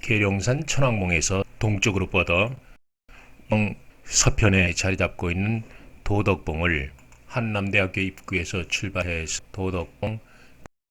계룡산 천왕봉에서 동쪽으로 뻗어 음, 서편에 자리 잡고 있는 도덕봉을 한남대학교 입구에서 출발해서 도덕봉,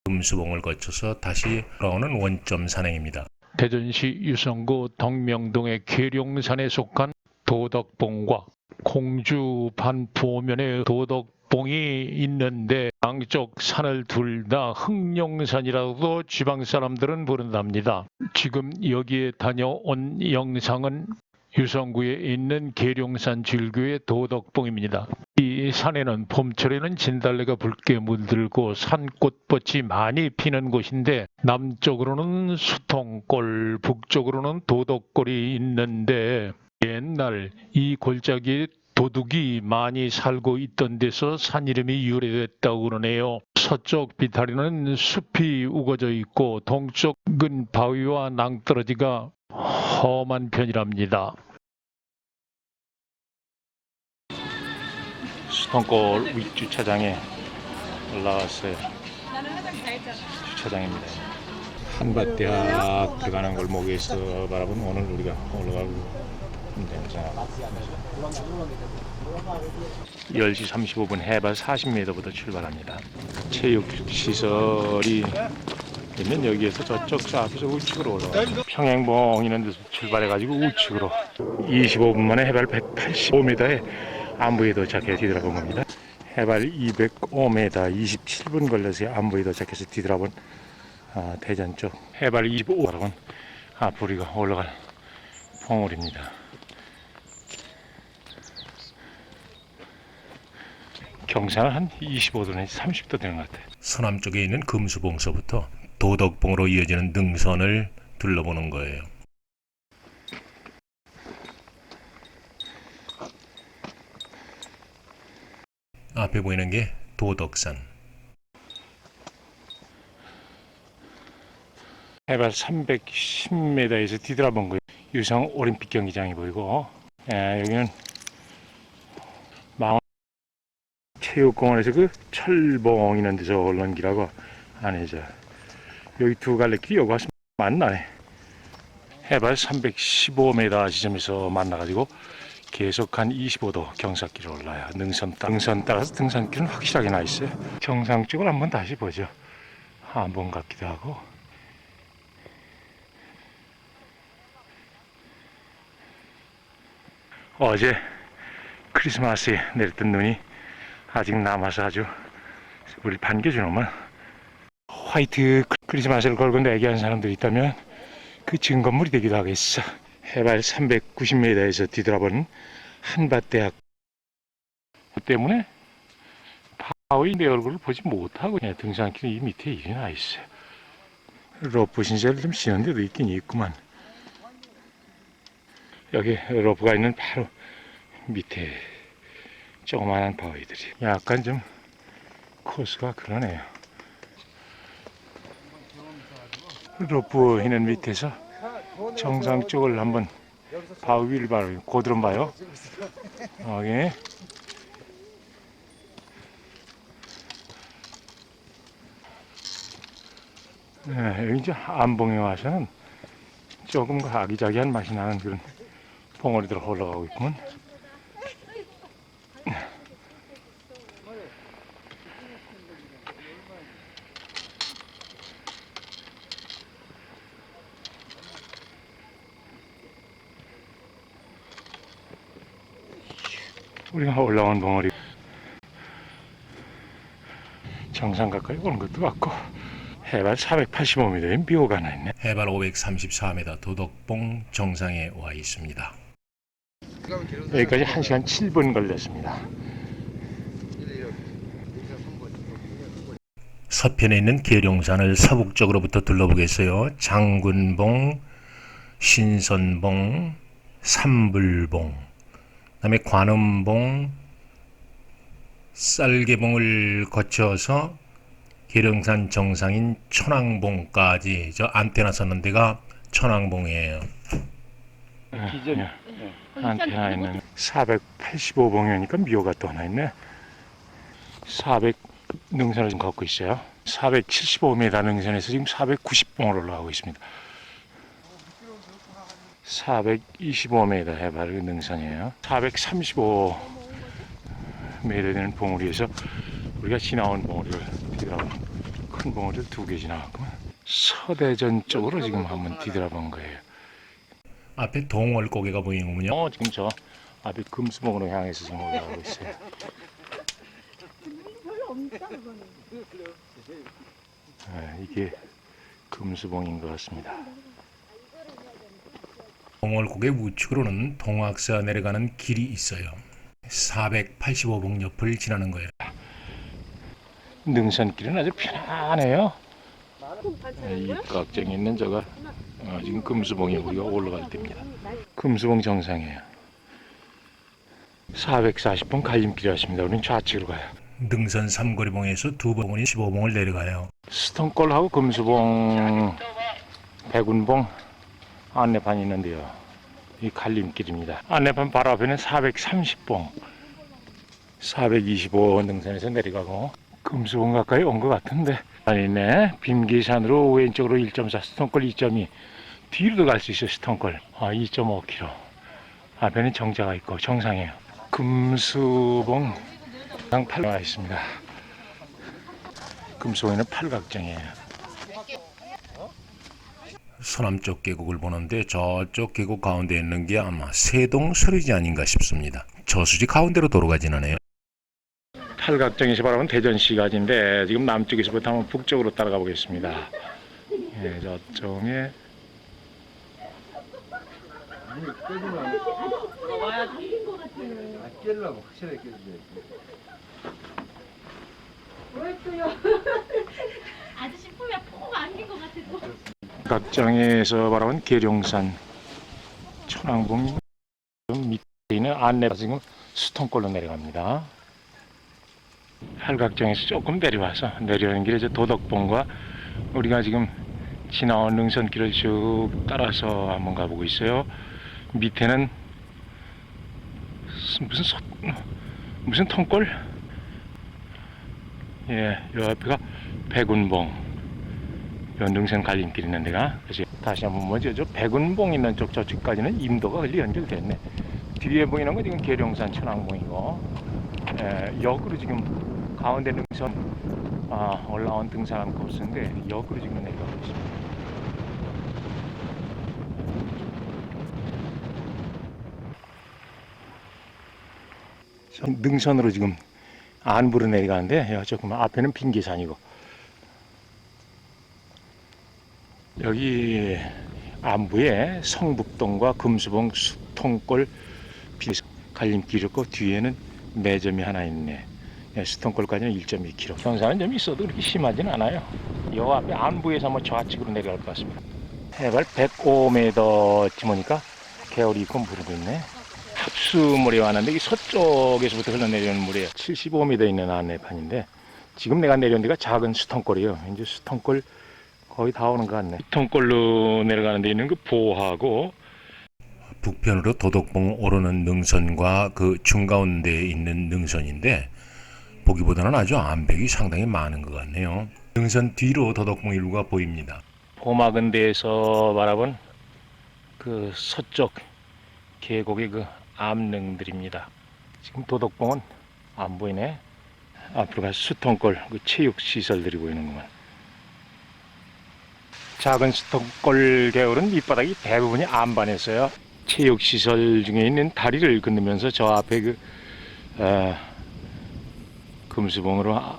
금수봉을 거쳐서 다시 돌아오는 원점 산행입니다. 대전시 유성구 덕명동의 계룡산에 속한 도덕봉과 공주 반포면의 도덕 봉이 있는데 양쪽 산을 둘 다 흑룡산이라고 지방 사람들은 부른답니다. 지금 여기에 다녀온 영상은 유성구에 있는 계룡산 질교의 도덕봉입니다. 이 산에는 봄철에는 진달래가 붉게 물들고 산꽃밭이 많이 피는 곳인데 남쪽으로는 수통골, 북쪽으로는 도덕골이 있는데 옛날 이 골짜기에 도둑이 많이 살고 있던 데서 산 이름이 유래됐다고 그러네요. 서쪽 비탈이는 숲이 우거져 있고 동쪽은 바위와 낭떠러지가 험한 편이랍니다. 수통골 윗주차장에 올라왔어요. 주차장입니다. 한밭대학 들어가는 골목에서 바라본 오늘 우리가 올라가고 있는 자 10시 35분 해발 40m부터 출발합니다. 체육시설이 있는 여기에서 저쪽 저 앞에서 우측으로 올라가요. 평행봉 이런 데서 출발해가지고 우측으로 25분 만에 해발 185m에 안부에 도착해 뒤돌아본 겁니다. 해발 205m 27분 걸려서 안부에 도착해서 뒤돌아본 아, 대전 쪽 해발 25분 앞으로 우리가 올라갈 봉우리입니다. 경사는 한 25도 내지 30도 되는 것 같아요. 서남 쪽에 있는 금수봉서부터 도덕봉으로 이어지는 능선을 둘러보는 거예요. 앞에 보이는 게 도덕산. 해발 310m에서 뒤돌아본 거예요. 유성 올림픽 경기장이 보이고 예, 여기는 망원 체육공원에서 그 철봉 이런 데서 안에 저 여기 두 갈래 길이 여기 와서 만나네. 해발 315m 지점에서 만나가지고 계속 한 25도 경사길을 올라요. 능선, 따- 능선 따라서 등산길은 확실하게 나 있어요. 정상 쪽을 한번 다시 보죠. 한 번 같기도 하고. 어제 크리스마스에 내렸던 눈이 아직 남아서 아주 우리 반겨주는만 화이트 크리스마스를 걸고 내기한 사람들이 있다면 그 증거물이 되기도 하겠어. 해발 390m에서 뒤돌아보는 한밭대학 때문에 바위 내 얼굴을 보지 못하고 그냥 등산길이 이 밑에 이리 나 있어. 로프 신세를 좀 신은 데도 있긴 있구만. 여기 로프가 있는 바로 밑에 조그마한 바위들이 약간 좀 코스가 그러네요. 로프 있는 밑에서 정상 쪽을 한번 바위 위를 봐요. 고드름 봐요. 여기 네, 여기 이제 안봉에 와서는 조금 그 아기자기한 맛이 나는 그런 봉우리들 올라가고 있구만. 우리가 올라온 봉우리 정상 가까이 오는 것도 같고 해발 485m에 묘가 하나 있네. 해발 534m 도덕봉 정상에 와 있습니다. 여기까지 1시간 7분 걸렸습니다. 서편에 있는 계룡산을 서북쪽으로부터 둘러보겠어요. 장군봉, 신선봉, 삼불봉, 그 다음에 관음봉, 쌀개봉을 거쳐서 계룡산 정상인 천왕봉까지 저 안테나 섰는 데가 천왕봉이에요. 기존 안테나 있는 485봉이니까 묘가 또 하나 있네. 400 능선을 지금 걷고 있어요. 475m 능선에서 지금 490봉을 올라가고 있습니다. 425m 해발 능선이에요. 435m 되는 봉우리에서 우리가 지나온 봉우리를 뒤돌아본 큰 봉우리를 두 개 지나갔구만. 서대전 쪽으로 지금 한번 뒤돌아본 거예요. 앞에 동월고개가 보이는군요. 어, 지금 저 앞에 금수봉으로 향해서 지금 올라가고 있어요. 네, 이게 금수봉인 것 같습니다. 동월고개 우측으로는 동학사 내려가는 길이 있어요. 485봉 옆을 지나는 거예요. 능선길은 아주 편안해요. 네, 이 각정에 있는 저가 어, 지금 금수봉에 우리가 올라갈 때입니다. 금수봉 정상이에요. 440번 갈림길이었습니다. 우리는 좌측으로 가요. 능선 삼거리봉에서 두 봉이 15봉을 내려가요. 스톤골하고 금수봉, 백운봉 안내판이 있는데요. 이 갈림길입니다. 안내판 바로 앞에는 430봉, 425 능선에서 내려가고 금수봉 가까이 온 것 같은데 아니네. 빔계산으로 왼쪽으로 1.4 스톤골 2.2 뒤로도 갈 수 있어요. 스톤골 아, 2.5km 앞에는 정자가 있고 정상이에요. 금수봉 상 8가 있습니다. 금수봉에는 팔각정이에요. 서남쪽 계곡을 보는데 저쪽 계곡 가운데 있는 게 아마 세동 서리지 아닌가 싶습니다. 저수지 가운데로 도로가 지나네요. 팔각정에서 바라보면 대전시가지인데 지금 남쪽에서부터 한번 북쪽으로 따라가 보겠습니다. 예, 저쪽에 깨려고 확실하게 깨줘야지. 왜 또요? 아저씨 품에 푹 안긴 것 같아서. 각정에서 바라본 계룡산 천왕봉 밑에 있는 안내 지금 수통골로 내려갑니다. 팔각정에서 조금 내려와서 내려오는 길에 저 도덕봉과 우리가 지금 지나온 능선길을 쭉 따라서 한번 가보고 있어요. 밑에는 무슨 소, 무슨 통골? 예, 요 앞에가 백운봉. 연등선 갈림길 있는 데가 그래서 다시 한번 뭐죠 저 백운봉 있는 쪽 저쪽까지는 임도가 흘리 연결됐네. 뒤에 보이는 건 지금 계룡산 천왕봉이고 에, 역으로 지금 가운데 능선 아, 올라온 등산 코스인데 역으로 지금 내려가고 있습니다. 저 능선으로 지금 안부로 내려가는데 여, 조금 앞에는 빙계산이고 여기 안부에 성북동과 금수봉 수통골 비 갈림길 있고 뒤에는 매점이 하나 있네. 예, 수통골까지는 1.2km. 경사는 좀 있어도 그렇게 심하진 않아요. 요 앞에 안부에서 한번 좌측으로 내려갈 것 같습니다. 해발 105m 지모니까 개울이 있고 물도 있네. 합수물이 왔는데 이 서쪽에서부터 흘러내리는 물이에요. 75m 있는 안내판인데 지금 내가 내려온 데가 작은 수통골이에요. 이제 수통골 거의 다 오는 것 같네. 통골로 내려가는 데 있는 그 보하고 북편으로 도덕봉 오르는 능선과 그 중가운데에 있는 능선인데 보기보다는 아주 암벽이 상당히 많은 것 같네요. 능선 뒤로 도덕봉 일부가 보입니다. 보막은 데에서 바라본 그 서쪽 계곡의 그 암릉들입니다. 지금 도덕봉은 안 보이네. 앞으로 가 수통골 그 체육 시설들이 보이는구만. 작은 수통골 개울은 밑바닥이 대부분이 안반했어요. 체육 시설 중에 있는 다리를 건너면서 저 앞에 그 어, 금수봉으로 아-